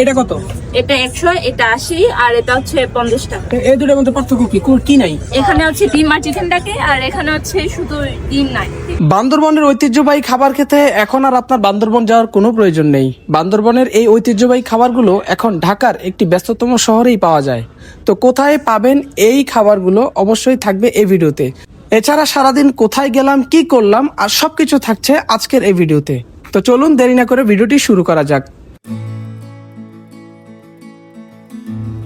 এটা কত? এটা একশো এটা আশি আর এটা হচ্ছে পঞ্চাশ টাকা। এই দুটোর মধ্যে পার্থক্য কি? কি নাই? এখানে হচ্ছে ডিম আর চিকেন থাকে আর এখানে হচ্ছে শুধু ডিম নাই। বান্দরবনের ঐতিহ্যবাহী খাবার খেতে এখন আর আপনার বান্দরবন যাওয়ার কোনো প্রয়োজন নেই। বান্দরবনের এই ঐতিহ্যবাহী খাবারগুলো এখন ঢাকার একটি ব্যস্ততম শহরেই পাওয়া যায়। তো কোথায় পাবেন এই খাবারগুলো অবশ্যই থাকবে এই ভিডিওতে। এছাড়া সারাদিন কোথায় গেলাম কি করলাম আর সবকিছু থাকছে আজকের এই ভিডিওতে। তো চলুন দেরি না করে ভিডিওটি শুরু করা যাক।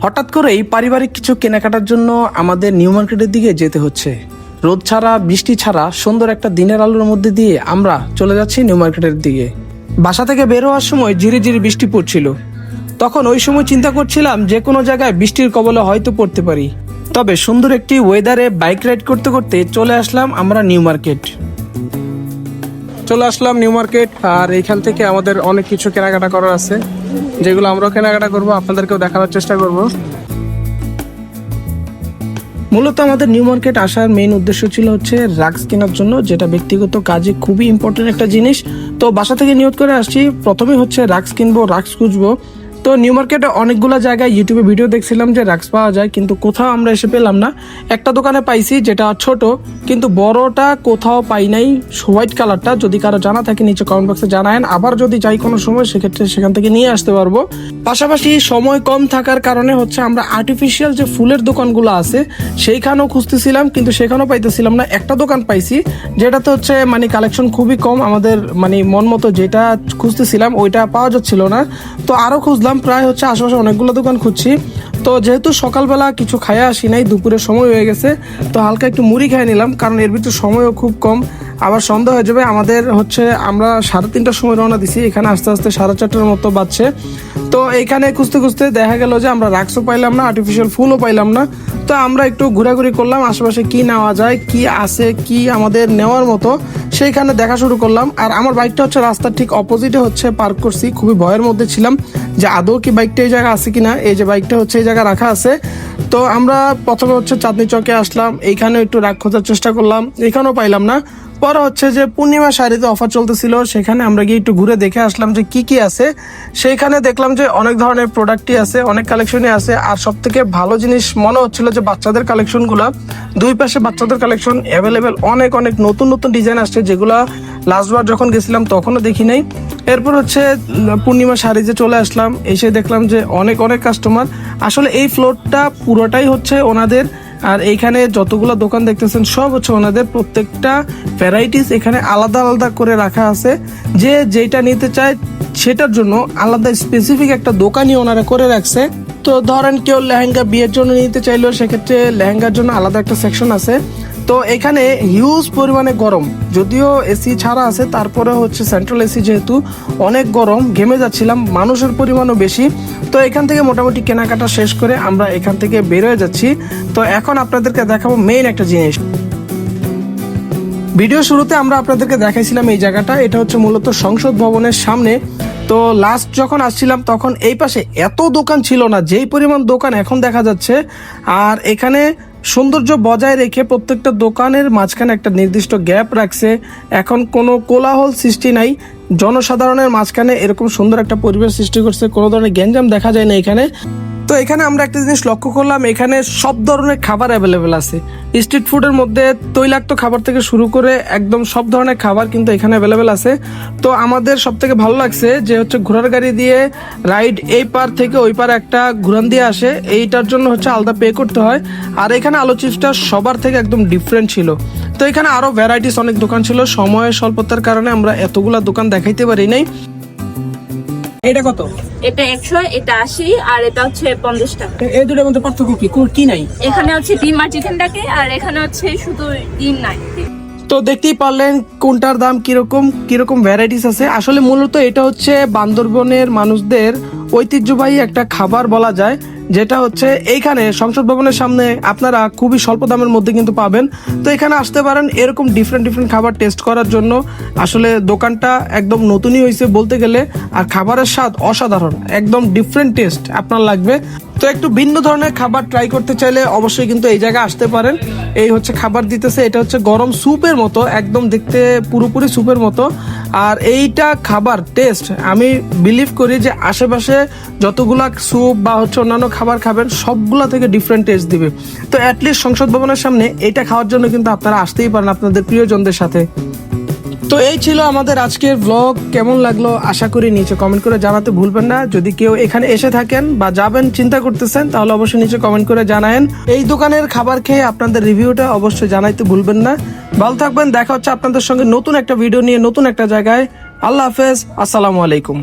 হঠাৎ করেই পারিবারিক কিছু কেনাকাটার জন্য আমাদের নিউ মার্কেটের দিকে যেতে হচ্ছে। রোদ ছাড়া, বৃষ্টি ছাড়া, সুন্দর একটা দিনের আলোর মধ্যে দিয়ে আমরা চলে যাচ্ছি নিউ মার্কেটের দিকে। বাসা থেকে বের হওয়ার সময় ঝিরি ঝিরি বৃষ্টি পড়ছিল। তখন ওই সময় চিন্তা করছিলাম যে কোনো জায়গায় বৃষ্টির কবলে হয়তো পড়তে পারি। তবে সুন্দর একটি ওয়েদারে বাইক রাইড করতে করতে চলে আসলাম আমরা নিউ মার্কেট। চলে আসলাম নিউ মার্কেট, আর এইখান থেকে আমাদের অনেক কিছু কেনাকাটা করার আছে, যেগুলো আমরাও কেনাকাটা করব, আপনাদেরকেও দেখানোর চেষ্টা করব। মূলত আমাদের নিউ মার্কেট আসার মেইন উদ্দেশ্য ছিল হচ্ছে রাগস কেনার জন্য, যেটা ব্যক্তিগত কাজে খুবই ইম্পর্টেন্ট একটা জিনিস। তো বাসা থেকে নিয়োগ করে আসছি, প্রথমে হচ্ছে রাগস কিনবো, রাগস খুঁজবো। তো নিউ মার্কেটে অনেকগুলো জায়গায় ইউটিউবে ভিডিও দেখছিলাম যে রাক্স পাওয়া যায়, কিন্তু কোথাও আমরা এসে পেলাম না। একটা দোকানে পাইছি যেটা ছোট, কিন্তু বড়টা কোথাও পাই নাই। হোয়াইট কালারটা যদি কারও জানা থাকে নিচে কমেন্ট বক্সে জানায়েন। আবার যদি যাই কোনো সময়, সেক্ষেত্রে সেখান থেকে নিয়ে আসতে পারব। পাশাপাশি সময় কম থাকার কারণে হচ্ছে আমরা আর্টিফিশিয়াল যে ফুলের দোকানগুলো আছে, সেইখানেও খুঁজতেছিলাম, কিন্তু সেখানেও পাইতেছিলাম না। একটা দোকান পাইছি, যেটাতে হচ্ছে মানে কালেকশন খুবই কম। আমাদের মানে মন মতো যেটা খুঁজতেছিলাম, ওইটা পাওয়া যাচ্ছিল না। তো আরও খুঁজলাম প্রায় হচ্ছে আশেপাশে অনেকগুলো দোকান খুঁজছি। তো যেহেতু সকালবেলা কিছু খাইয়া আসি নাই দুপুরে সময় হয়ে গেছে, তো হালকা একটু মুড়ি খেয়ে নিলাম, কারণ এর ভিতরে সময়ও খুব কম। আবার সন্ধ্যা হয়ে যাবে, আমাদের হচ্ছে আমরা সাড়ে তিনটার সময় রওনা দিছি, এখানে আস্তে আস্তে সাড়ে চারটার মতো বাজছে। তো এইখানে খুঁজতে খুঁজতে দেখা গেল যে আমরা রাক্সও পাইলাম না আর্টিফিশিয়াল ফুলও পাইলাম না। তো আমরা একটু ঘোরাঘুরি করলাম, আশেপাশে কি নেওয়া যায়, কি আছে, কি আমাদের নেওয়ার মতো, সেইখানে দেখা শুরু করলাম। আর আমার বাইকটা হচ্ছে রাস্তার ঠিক অপোজিটে হচ্ছে পার্ক করছি, খুবই ভয়ের মধ্যে ছিলাম যে আদৌ কি বাইকটা এই জায়গায় আছে কিনা, এই যে বাইকটা হচ্ছে এই জায়গায় রাখা আছে। তো আমরা প্রথমে হচ্ছে চাঁদনি চকে আসলাম এইখানে একটু রাগ খোঁজার চেষ্টা করলাম, এখানেও পাইলাম না। পরে হচ্ছে যে পূর্ণিমা শাড়িতে অফার চলতেছিল, সেখানে আমরা গিয়ে একটু ঘুরে দেখে আসলাম যে কি কি আছে। সেইখানে দেখলাম যে অনেক ধরনের প্রোডাক্টই আছে, অনেক কালেকশনই আছে, আর সব থেকে ভালো জিনিস মনে হচ্ছিল যে বাচ্চাদের কালেকশনগুলো দুই পাশে বাচ্চাদের কালেকশন অ্যাভেলেবেল অনেক অনেক নতুন নতুন ডিজাইন আসছে, যেগুলো লাস্টবার যখন গেছিলাম তখনও দেখি নাই। এরপর হচ্ছে, পূর্ণিমা শাড়িতে চলে আসলাম, এসে দেখলাম যে অনেক অনেক কাস্টমার আসলে এই ফ্লোরটা পুরোটাই হচ্ছে ওনাদের আর এইখানে যতগুলো দোকান দেখতেছেন, সব হচ্ছে ওনাদের প্রত্যেকটা ভ্যারাইটিস এখানে আলাদা আলাদা করে রাখা আছে। যে যেটা নিতে চায়, সেটার জন্য আলাদা স্পেসিফিক একটা দোকানই ওনারা করে রাখছে। তো ধরেন কেউ লেহেঙ্গা বিয়ের জন্য নিতে চাইলেও সেক্ষেত্রে লেহেঙ্গার জন্য আলাদা একটা সেকশন আছে। তো এখানে হিউজ পরিমাণে গরম। যদিও এসি ছাড়া আছে তারপরে হচ্ছে সেন্ট্রাল এসি যেহেতু অনেক গরম, ঘেমে যাচ্ছিলাম, মানুষের পরিমাণও বেশি। তো এখান থেকে মোটামুটি কেনাকাটা শেষ করে আমরা এখান থেকে বেরোয় যাচ্ছি। তো এখন আপনাদেরকে দেখাবো মেইন একটা জিনিস। ভিডিও শুরুতে আমরা আপনাদেরকে দেখাইছিলাম এই জায়গাটা। এটা হচ্ছে মূলত সংসদ ভবনের সামনে। তো লাস্ট যখন আসছিলাম, তখন এই পাশে এত দোকান ছিল না, যেই পরিমাণ দোকান এখন দেখা যাচ্ছে। আর এখানে সৌন্দর্য বজায় রেখে প্রত্যেকটা দোকানের মাঝখানে একটা নির্দিষ্ট গ্যাপ রাখছে। এখন কোনো কোলাহল সৃষ্টি নাই। জনসাধারণের মাঝখানে এরকম সুন্দর একটা পরিবেশ সৃষ্টি করছে। কোনো ধরনের গ্যাঞ্জাম দেখা যায় না এখানে। তো এখানে আমরা একটা জিনিস লক্ষ্য করলাম, এখানে সব ধরনের খাবার অ্যাভেলেবেল আছে। স্ট্রিট ফুডের মধ্যে তৈলাক্ত খাবার থেকে শুরু করে একদম সব ধরনের খাবার কিন্তু এখানে অ্যাভেলেবেল আছে। তো আমাদের সব থেকে ভালো লাগছে যে হচ্ছে ঘোড়ার গাড়ি দিয়ে রাইড এই পার থেকে ওই পার একটা ঘুরান দিয়ে আসে। এইটার জন্য হচ্ছে আলাদা পে করতে হয়। আর এখানে আলো চিপসটা সবার থেকে একদম ডিফারেন্ট ছিল। তো এখানে আরও ভ্যারাইটিস অনেক দোকান ছিল। সময়ের স্বল্পতার কারণে আমরা এতগুলা দোকান দেখাইতে পারি নাই। এটা কত? এটা একশো এটা আশি আর এটা হচ্ছে পঞ্চাশ টাকা। এই দুটোর মধ্যে পার্থক্য কি? কোন- কি নাই? এখানে হচ্ছে ডিম আর চিকেন থাকে আর এখানে হচ্ছে শুধু ডিম নাই। তো দেখতেই পারলেন কোনটার দাম কীরকম কীরকম ভ্যারাইটিস আছে। আসলে মূলত এটা হচ্ছে বান্দরবনের মানুষদের ঐতিহ্যবাহী একটা খাবার বলা যায়, যেটা হচ্ছে এইখানে সংসদ ভবনের সামনে আপনারা খুবই স্বল্প দামের মধ্যে কিন্তু পাবেন। তো এখানে আসতে পারেন, এরকম ডিফারেন্ট ডিফারেন্ট খাবার টেস্ট করার জন্য। আসলে দোকানটা একদম নতুনই হয়েছে বলতে গেলে, আর খাবারের স্বাদ অসাধারণ, একদম ডিফারেন্ট টেস্ট আপনার লাগবে। তো একটু ভিন্ন ধরনের খাবার ট্রাই করতে চাইলে অবশ্যই কিন্তু এই জায়গায় আসতে পারেন। এই হচ্ছে খাবার দিতেছে, এটা হচ্ছে গরম স্যুপের মতো, একদম দেখতে পুরোপুরি স্যুপের মতো। আর এইটা খাবার টেস্ট আমি বিলিভ করি যে আশেপাশে যতগুলা স্যুপ বা হচ্ছে অন্যান্য খাবার খাবেন, সবগুলা থেকে ডিফারেন্ট টেস্ট দিবে। তো অ্যাটলিস্ট সংসদ ভবনের সামনে এটা খাওয়ার জন্য কিন্তু আপনারা আসতেই পারেন আপনাদের প্রিয়জনদের সাথে। তো এই ছিল আমাদের আজকের ব্লগ কেমন লাগল আশা করি নিচে কমেন্ট করে জানাতে ভুলবেন না। যদি কেউ এখানে এসে থাকেন বা যাবেন, চিন্তা করতেছেন, তাহলে অবশ্যই নিচে কমেন্ট করে জানায়েন। এই দোকানের খাবার খেয়ে আপনাদের রিভিউটা অবশ্যই জানাইতে ভুলবেন না। ভালো থাকবেন, দেখা হচ্ছে আপনাদের সঙ্গে নতুন একটা ভিডিও নিয়ে, নতুন একটা জায়গায়। আল্লাহ হাফেজ, আসসালামু আলাইকুম।